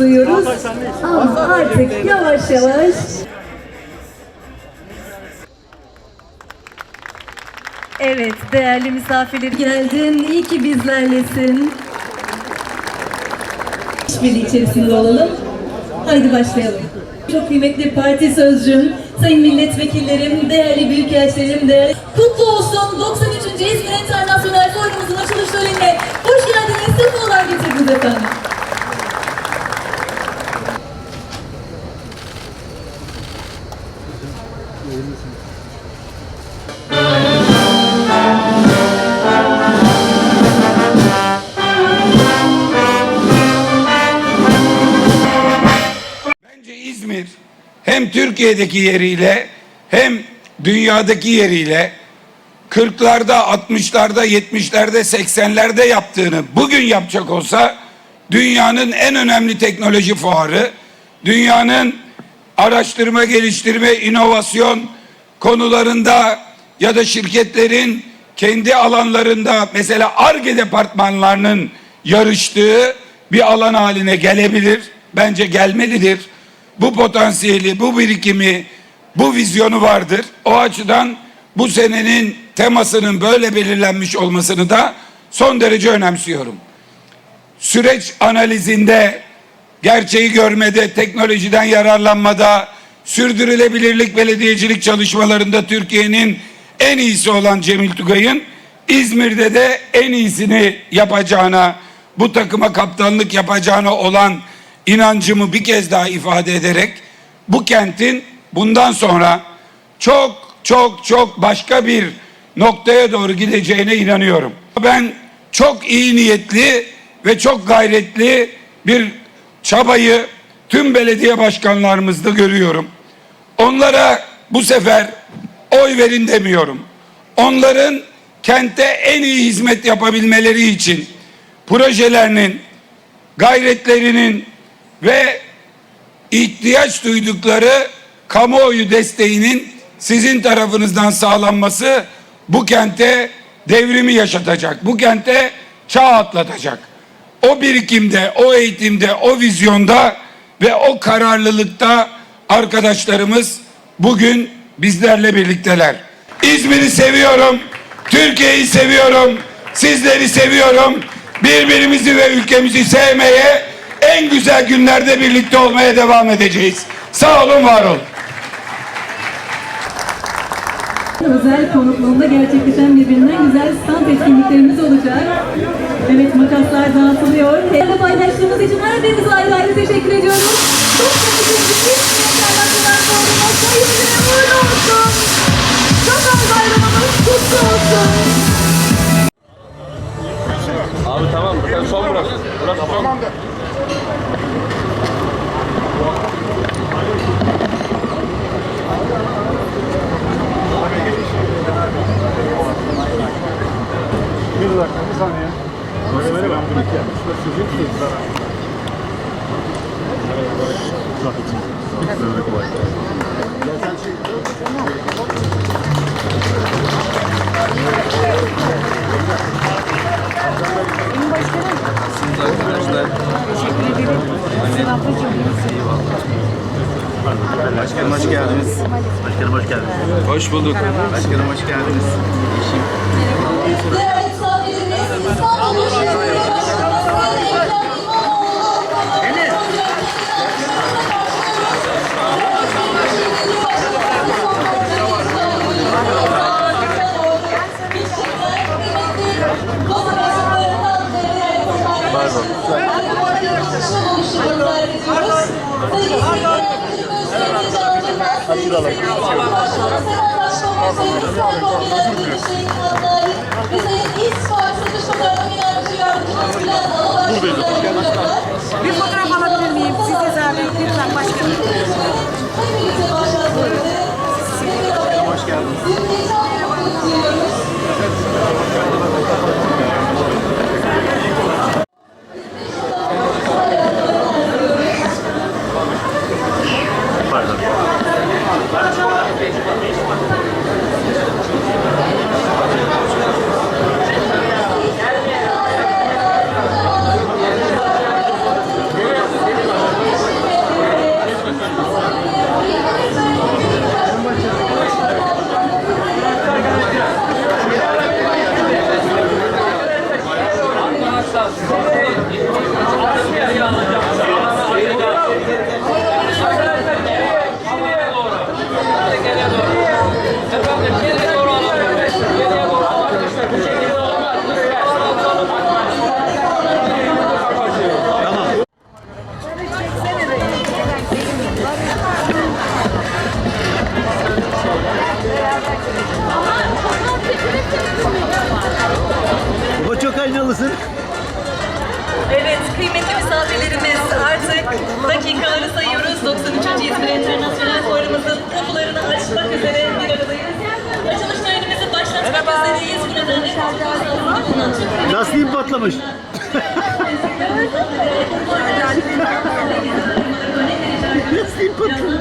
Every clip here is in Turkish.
duyuyoruz. Ama artık yavaş yavaş Evet, değerli misafirler geldin. İyi ki bizlerlesin. İşbirliği içerisinde olalım. Haydi başlayalım. Çok kıymetli parti sözcüm, sayın milletvekillerim, değerli büyükelçilerim, değerli... Kutlu olsun 93. İzmir Internasyonel Forumumuzun açılış törenine hoş geldiniz, sefalar getirdiniz efendim. Hem Türkiye'deki yeriyle hem dünyadaki yeriyle 40'larda, 60'larda, 70'lerde, 80'lerde yaptığını bugün yapacak olsa dünyanın en önemli teknoloji fuarı, dünyanın araştırma, geliştirme, inovasyon konularında ya da şirketlerin kendi alanlarında mesela ARGE departmanlarının yarıştığı bir alan haline gelebilir. Bence gelmelidir. Bu potansiyeli, bu birikimi, bu vizyonu vardır. O açıdan bu senenin temasının böyle belirlenmiş olmasını da son derece önemsiyorum. Süreç analizinde, gerçeği görmede, teknolojiden yararlanmada, sürdürülebilirlik belediyecilik çalışmalarında Türkiye'nin en iyisi olan Cemil Tugay'ın İzmir'de de en iyisini yapacağına, bu takıma kaptanlık yapacağına olan inancımı bir kez daha ifade ederek bu kentin bundan sonra çok çok çok başka bir noktaya doğru gideceğine inanıyorum. Ben çok iyi niyetli ve çok gayretli bir çabayı tüm belediye başkanlarımızda görüyorum. Onlara bu sefer oy verin demiyorum. Onların kente en iyi hizmet yapabilmeleri için projelerinin, gayretlerinin ve ihtiyaç duydukları kamuoyu desteğinin sizin tarafınızdan sağlanması bu kente devrimi yaşatacak. Bu kente çağ atlatacak. O birikimde, o eğitimde, o vizyonda ve o kararlılıkta arkadaşlarımız bugün bizlerle birlikteler. İzmir'i seviyorum, Türkiye'yi seviyorum, sizleri seviyorum. Birbirimizi ve ülkemizi sevmeye, en güzel günlerde birlikte olmaya devam edeceğiz. Sağ olun, var olun. Özel konukluğunda gerçekleşen birbirinden güzel stand etkinliklerimiz olacak. Evet makaslar dağıtılıyor. Değerli paylaştığımız için her birinize ayrı ayrı teşekkür ediyorum. Çok teşekkür ederim. İnternasyonel forumumuz hayırlı uğurlu olsun. Çok az bayramımız kutlu olsun. Abi tamam sen son bırak. Bırak son. Bir dakika, bir saniye. Böyle böyle ben bunu yapmış. Sizin sözler. Böyle kolay. Başkanım hoş geldiniz. Başkanım hoş geldiniz. Hoş bulduk. Başkanım hoş geldiniz. Yeşim. Değerli misafirlerimiz, Bir fotoğraf alabilir miyim? Size zahmet lütfen başkanım. Hoş geldiniz. Baba Lastiğim patlamış. Lastiğim patlamış.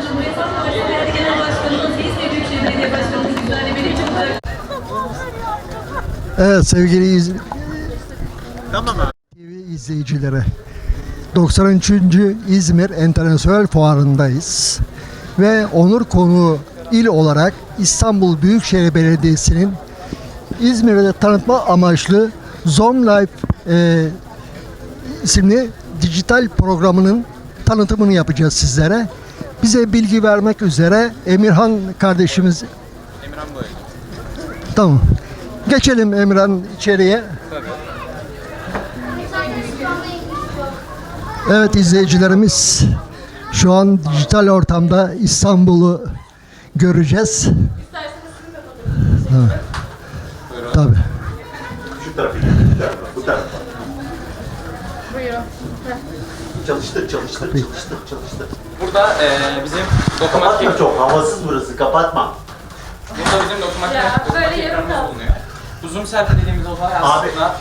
Evet sevgili iz... TV izleyicileri 93. İzmir Enternasyonel Fuarı'ndayız. Ve onur konuğu il olarak İstanbul Büyükşehir Belediyesi'nin İzmir'de tanıtma amaçlı Zone Life e, isimli dijital programının tanıtımını yapacağız sizlere. Bize bilgi vermek üzere Emirhan kardeşimiz Emirhan Boy. Tamam. Geçelim Emran içeriye. Evet izleyicilerimiz şu an dijital ortamda İstanbul'u göreceğiz. Tabii. Şu tarafa. Çalıştır, çalıştır, çalıştır, çalıştır. Burada eee bizim Kapatma çok, havasız burası, kapatma. Burada bizim dokunmatik böyle yarım bulunuyor. Bu zoom selfie dediğimiz olay aslında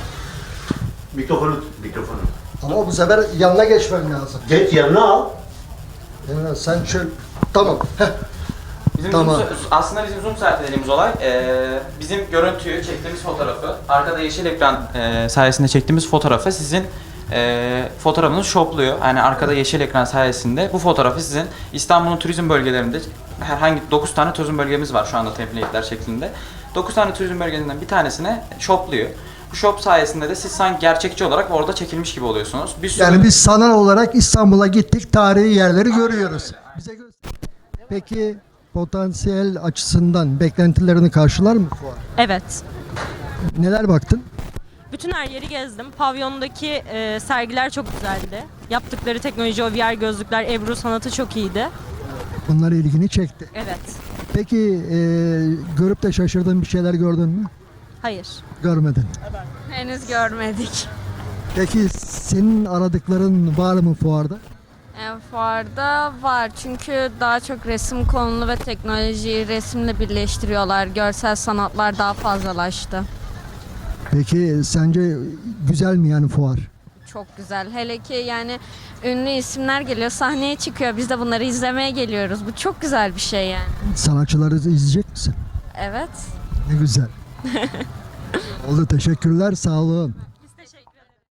Mikrofonu tut, mikrofonu. Ama bu sefer yanına geçmen lazım. Geç yanına al. Emran sen şöyle... Tamam. Heh. Bizim Tamam. zoom, aslında bizim zoom selfie dediğimiz olay eee, bizim görüntüyü çektiğimiz fotoğrafı arkada yeşil ekran eee, sayesinde çektiğimiz fotoğrafı sizin eee fotoğrafınızı shopluyor. Yani arkada yeşil ekran sayesinde bu fotoğrafı sizin İstanbul'un turizm bölgelerinde herhangi 9 tane turizm bölgemiz var şu anda template'ler şeklinde. 9 tane turizm bölgesinden bir tanesine shopluyor. Bu shop sayesinde de siz sanki gerçekçi olarak orada çekilmiş gibi oluyorsunuz. Bir sürü- Yani biz sanal olarak İstanbul'a gittik, tarihi yerleri görüyoruz. Bize göster. Peki potansiyel açısından beklentilerini karşılar mı fuar? Evet. Neler baktın? Bütün her yeri gezdim. Pavyondaki e, sergiler çok güzeldi. Yaptıkları teknoloji, o VR gözlükler, Ebru sanatı çok iyiydi. Bunlar ilgini çekti. Evet. Peki e, görüp de şaşırdığın bir şeyler gördün mü? Hayır. Görmedin. Henüz görmedik. Peki senin aradıkların var mı fuarda? E, fuarda var çünkü daha çok resim konulu ve teknolojiyi resimle birleştiriyorlar. Görsel sanatlar daha fazlalaştı. Peki sence güzel mi yani fuar? Çok güzel. Hele ki yani ünlü isimler geliyor, sahneye çıkıyor. Biz de bunları izlemeye geliyoruz. Bu çok güzel bir şey yani. Sanatçıları izleyecek misin? Evet. Ne güzel. Oldu teşekkürler sağ olun.